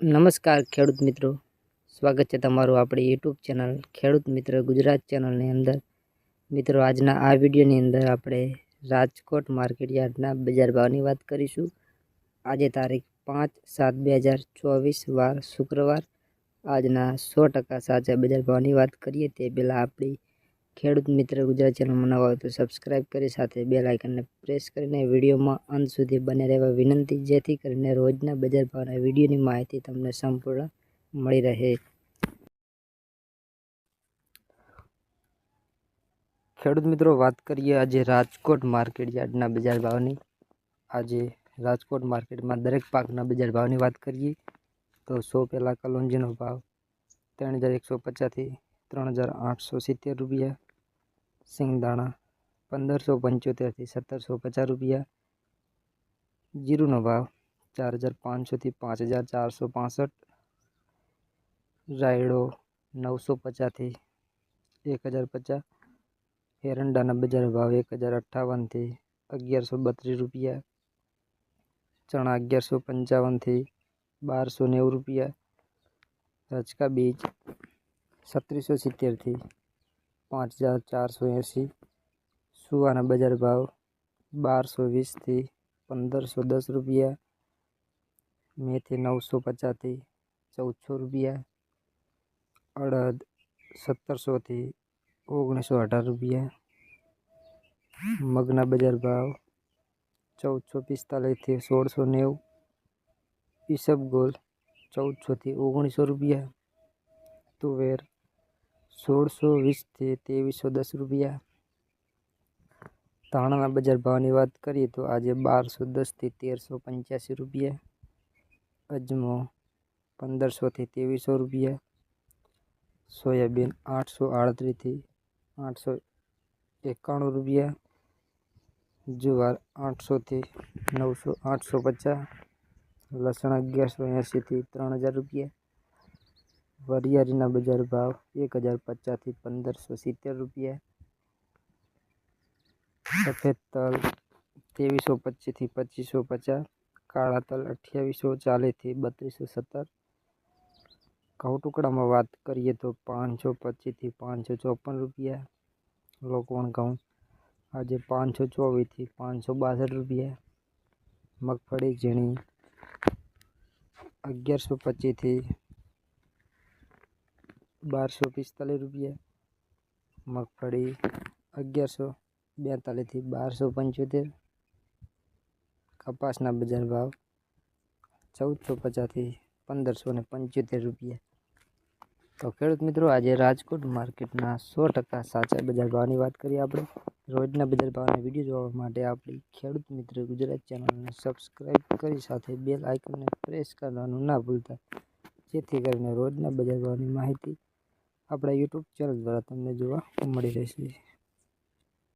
નમસ્કાર ખેડૂત મિત્રો. સ્વાગત છે તમારું આપણી યુટ્યુબ ચેનલ ખેડૂત મિત્ર ગુજરાત ચેનલની અંદર. મિત્રો, આજના આ વિડીયોની અંદર આપણે રાજકોટ માર્કેટ યાર્ડના બજાર ભાવની વાત કરીશું. આજે તારીખ પાંચ સાત બે હજાર ચોવીસ, વાર શુક્રવાર. આજના સો ટકા સાચા બજાર ભાવની વાત કરીએ તે પહેલાં આપણી ખેડૂત મિત્ર ગુજરાત ચેનલમાં નવા હોય તો સબસ્ક્રાઈબ કરી સાથે બે લાઇકનને પ્રેસ કરીને વિડીયોમાં અંત સુધી બને રહેવા વિનંતી, જેથી કરીને રોજના બજાર ભાવના વિડીયોની માહિતી તમને સંપૂર્ણ મળી રહે. ખેડૂત મિત્રો, વાત કરીએ આજે રાજકોટ માર્કેટ યાર્ડના બજાર ભાવની. આજે રાજકોટ માર્કેટમાં દરેક પાકના બજાર ભાવની વાત કરીએ તો સો પહેલાં કલોંજીનો ભાવ ત્રણ હજાર એકસો પચાસથી ત્રણ હજાર આઠસો સિત્તેર રૂપિયા સિંગદાણા પંદરસો પંચોતેરથી સત્તરસો પચાસ રૂપિયા. જીરુનો ભાવ ચાર હજાર પાંચસોથી પાંચ હજાર ચારસો પાસઠ. રાયડો નવસો પચાસથી એક હજાર પચાસ. એરંડાના બજાર ભાવ એક હજાર અઠ્ઠાવનથી અગિયારસો બત્રીસ રૂપિયા. ચણા અગિયારસો પંચાવનથી બારસો નેવું રૂપિયા. રચકા બીજ સત્રીસો સિત્તેરથી પાંચ હજાર ચારસો એંસી સુવાના બજાર ભાવ બારસો વીસથી પંદરસો દસ રૂપિયા, મેથી નવસો પચાસથી ચૌદસો રૂપિયા, અડદ સત્તરસોથી ઓગણીસો અઢાર રૂપિયા. મગના બજાર ભાવ ચૌદસો પિસ્તાલીસથી સોળસો નેવું. ઈસબગોલ ચૌદસોથી ઓગણીસો રૂપિયા. તુવેર સોળસો વીસથી ત્રેવીસો દસ રૂપિયા. ધાણાના બજાર ભાવની વાત કરીએ તો આજે બારસો દસથી તેરસો પંચ્યાસી રૂપિયા. અજમો પંદરસોથી ત્રેવીસો રૂપિયા. સોયાબીન આઠસો આડત્રીસથી આઠસો એકાણું રૂપિયા. જુવાર આઠસોથી નવસો આઠસો પચાસ. લસણ અગિયારસો એંશીથી ત્રણ હજાર રૂપિયા. વરિયાળીના બજાર ભાવ એક હજાર પચાસથી પંદરસો સિત્તેર રૂપિયા સફેદ તલ ત્રેવીસો પચીસથી પચીસો પચાસ કાળા તલ અઠ્યાવીસો ચાલીસથી બત્રીસો સત્તર ઘઉં ટુકડામાં વાત કરીએ તો પાંચસો પચીસથી પાંચસો ચોપન રૂપિયા લોકવણ ઘઉં આજે પાંચસો ચોવીસથી પાંચસો બાસઠ રૂપિયા મગફળી ઝીણી અગિયારસો પચીસથી બારસો પિસ્તાલીસ રૂપિયા. મગફળી અગિયારસો બેતાલીસથી બારસો પંચોતેર. કપાસના બજાર ભાવ ચૌદસો પચાસથી પંદરસો ને પંચોતેર રૂપિયા. તો ખેડૂત મિત્રો, આજે રાજકોટ માર્કેટના સો ટકા સાચા બજાર ભાવની વાત કરીએ આપણે. રોજના બજાર ભાવના વીડિયો જોવા માટે આપણી ખેડૂત મિત્ર ગુજરાત ચેનલને સબસ્ક્રાઈબ કરી સાથે બેલ આઇકનને પ્રેસ કરવાનું ના ભૂલતા. જેથી કરીને રોજના બજાર ભાવની માહિતી આપણા યુટ્યુબ ચેનલ દ્વારા તમને જોવા મળી રહેશે.